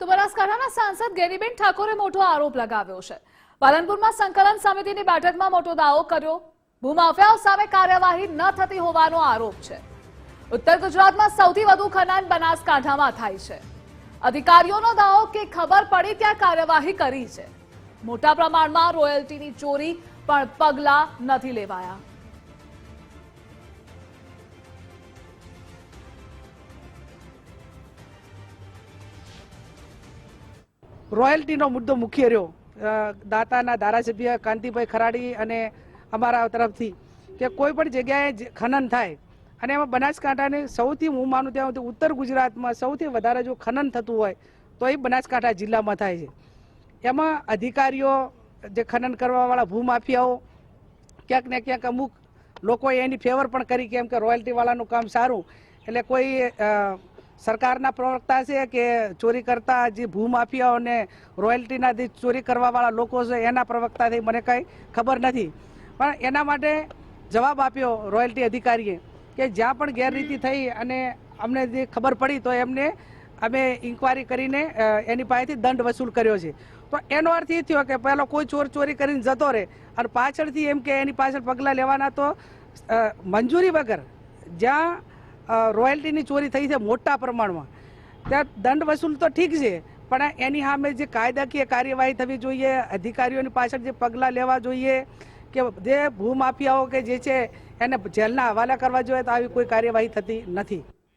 તો બનાસકાંઠાના સાંસદ ગેરીબેન ઠાકોરે મોટો આરોપ લગાવ્યો છે. પાલનપુરમાં સંકલન સમિતિની બેઠકમાં મોટો દાવો કર્યો. ભૂમાફિયાઓ સામે કાર્યવાહી ન થતી હોવાનો આરોપ છે. ઉત્તર ગુજરાતમાં સૌથી વધુ ખનન બનાસકાંઠામાં થાય છે. અધિકારીઓનો દાવો કે ખબર પડી ત્યાં કાર્યવાહી કરી છે. મોટા પ્રમાણમાં રોયલ્ટીની ચોરી, પણ પગલાં નથી લેવાયા. રોયલ્ટીનો મુદ્દો મુખ્ય રહ્યો દાતાના ધારાસભ્ય કાંતિભાઈ ખરાડી અને અમારા તરફથી કે કોઈ પણ જગ્યાએ ખનન થાય. અને એમાં બનાસકાંઠાની સૌથી હું માનું ત્યાં સુધી ઉત્તર ગુજરાતમાં સૌથી વધારે જો ખનન થતું હોય, તો એ બનાસકાંઠા જિલ્લામાં થાય છે. એમાં અધિકારીઓ, જે ખનન કરવાવાળા ભૂમાફિયાઓ, ક્યાંક ને ક્યાંક અમુક લોકોએ એની ફેવર પણ કરી, કેમ કે રોયલ્ટીવાળાનું કામ સારું. એટલે કોઈ સરકારના પ્રવક્તા છે કે ચોરી કરતા જે ભૂમાફિયાઓને રોયલ્ટીના જે ચોરી કરવાવાળા લોકો છે એના પ્રવક્તાથી મને કંઈ ખબર નથી. પણ એના માટે જવાબ આપ્યો રોયલ્ટી અધિકારીએ કે જ્યાં પણ ગેરરીતિ થઈ અને અમને જે ખબર પડી તો એમને અમે ઇન્કવાયરી કરીને એની પાસેથી દંડ વસૂલ કર્યો છે. તો એનો અર્થ એ થયો કે પહેલો કોઈ ચોર ચોરી કરીને જતો રહે અને પાછળથી એમ કે એની પાછળ પગલાં લેવાના તો મંજૂરી વગર જ્યાં રોયલ્ટીની ચોરી થઈ છે મોટા પ્રમાણમાં. ત્યાં દંડ વસૂલ તો ઠીક છે, પણ એની સામે જે કાયદાકીય કાર્યવાહી થવી જોઈએ, અધિકારીઓની પાછળ જે પગલાં લેવા જોઈએ, કે જે ભૂમાફિયાઓ કે જે છે, એને જેલના હવાલા કરવા જોઈએ તો આવી કોઈ કાર્યવાહી થતી નથી.